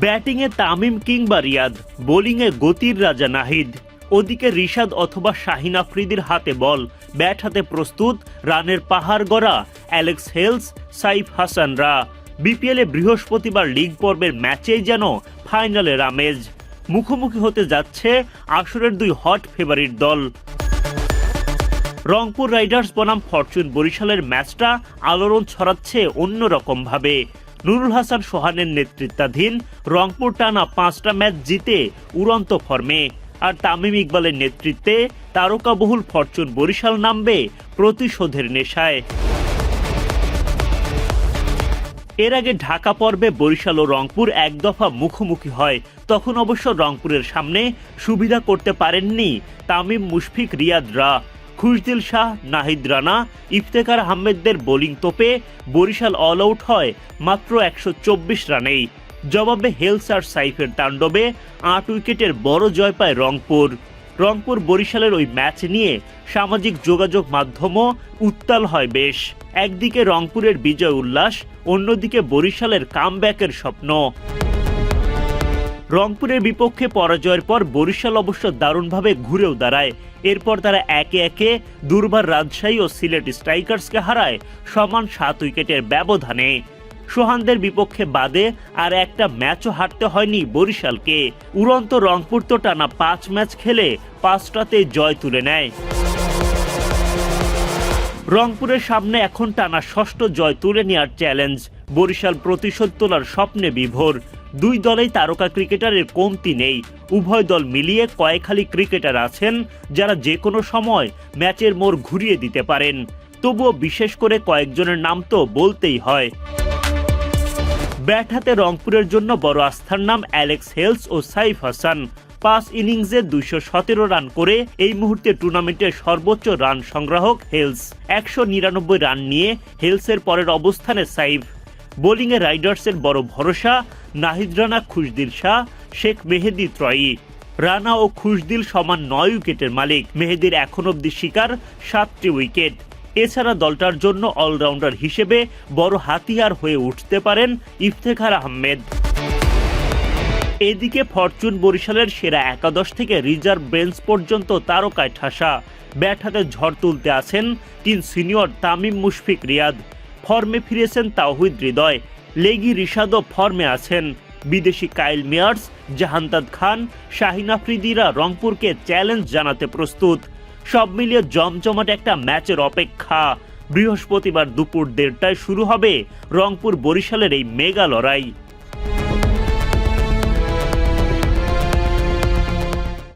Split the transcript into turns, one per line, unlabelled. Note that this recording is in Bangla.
ব্যাটিংয়ে তামিম কিংবা রিয়াদ বোলিংয়ে গতির রাজা নাহিদ। ওদিকে রিশাদ অথবা শাহিন আফ্রিদির হাতে বল, ব্যাট হাতে প্রস্তুত, রানের পাহাড় গড়া অ্যালেক্স হেলস, সাইফ হাসানরা। বিপিএলে বৃহস্পতিবার লিগ পর্বের ম্যাচেই যেন ফাইনালের আমেজ মুখোমুখি হতে যাচ্ছে আসরের দুই হট ফেভারিট দল। রংপুর রাইডার্স বনাম ফরচুন বরিশালের ম্যাচটা আলোড়ন ছড়াচ্ছে অন্যরকমভাবে। নুরুল হাসান সোহানের নেতৃত্বাধীন রংপুর টানা পাঁচটা ম্যাচ জিতে উড়ন্ত ফর্মে। আর তামিম ইকবালের নেতৃত্বে তারকাবহুল ফরচুন বরিশাল নামবে প্রতিশোধের নেশায়। এর আগে ঢাকা পর্বে বরিশাল ও রংপুর এক দফা মুখোমুখি হয়। তখন অবশ্য রংপুরের সামনে সুবিধা করতে পারেননি তামিম মুশফিক রিয়াদরা খুশদিল শাহ, নাহিদ রানা, ইফতেখার আহমেদদের বোলিং তোপে বরিশাল অল আউট হয় মাত্র একশো চব্বিশ রানেই। জবাবে হেলস আর সাইফের তাণ্ডবে আট উইকেটের বড় জয় পায় রংপুর। রংপুর বরিশালের ওই ম্যাচ নিয়ে সামাজিক যোগাযোগ মাধ্যমও উত্তাল হয় বেশ। একদিকে রংপুরের বিজয় উল্লাস, অন্যদিকে বরিশালের কামব্যাকের স্বপ্ন। রংপুরের বিপক্ষে পরাজয়ের পর বরিশাল অবশ্য দারুণভাবে ঘুরেও দাঁড়ায়। এরপর তারা একে একে দুর্বার রাজশাহী ও সিলেট স্ট্রাইকার্সকে হারায় সমান সাত উইকেটের ব্যবধানে। সোহানদের বিপক্ষে বাদে আর একটা ম্যাচও হারতে হয়নি বরিশালকে। উড়ন্ত রংপুর তো টানা পাঁচ ম্যাচ খেলে পাঁচটাতে জয় তুলে নেয়। রংপুরের সামনে এখন টানা ষষ্ঠ জয় তুলে নেওয়ার চ্যালেঞ্জ। বরিশাল প্রতিশোধ তোলার স্বপ্নে বিভোর। দুই দলেই তারকা ক্রিকেটারের কমতি নেই। উভয় দল মিলিয়ে কয়েকখালি ক্রিকেটার আছেন যারা যে কোনো সময় ম্যাচের মোড় ঘুরিয়ে দিতে পারেন। তবুও বিশেষ করে কয়েকজনের নাম তো বলতেই হয়। ব্যাট হাতে রংপুরের জন্য বড় আস্থার নাম অ্যালেক্স হেলস ও সাইফ হাসান। পাঁচ ইনিংসে দুইশো সতেরো রান করে এই মুহূর্তে টুর্নামেন্টের সর্বোচ্চ রান সংগ্রাহক হেলস। একশো নিরানব্বই রান নিয়ে হেলসের পরের অবস্থানে সাইফ। বোলিংয়ে রাইডার্সের বড় ভরসা নাহিদ রানা খুশদিল শাহ, শেখ মেহেদি ত্রয়ী। রানা ও খুশদিল সমান নয় উইকেটের মালিক। মেহেদির এখন অব্দি শিকার সাতটি উইকেট। এছাড়া দলটার জন্য অলরাউন্ডার হিসেবে বড় হাতিয়ার হয়ে উঠতে পারেন ইফতেখার আহমেদ। এদিকে ফরচুন বরিশালের সেরা একাদশ থেকে রিজার্ভ বেঞ্চ পর্যন্ত তারকায় ঠাসা। ব্যাট হাতে ঝড় তুলতে আছেন তিন সিনিয়র তামিম মুশফিক রিয়াদ। ফর্মে ফিরেছেন তাওহিদ হৃদয়। লেগি রিশাদও ফর্মে আছেন। বিদেশি কাইল মেয়ার্স, জাহান্তাদ খান, শাহিন আফ্রিদিরা রংপুরকে চ্যালেঞ্জ জানাতে প্রস্তুত। সব মিলিয়ে জমজমাট একটা ম্যাচের অপেক্ষা। বৃহস্পতিবার দুপুর দেড়টায় শুরু হবে রংপুর বরিশালের এই মেগা লড়াই।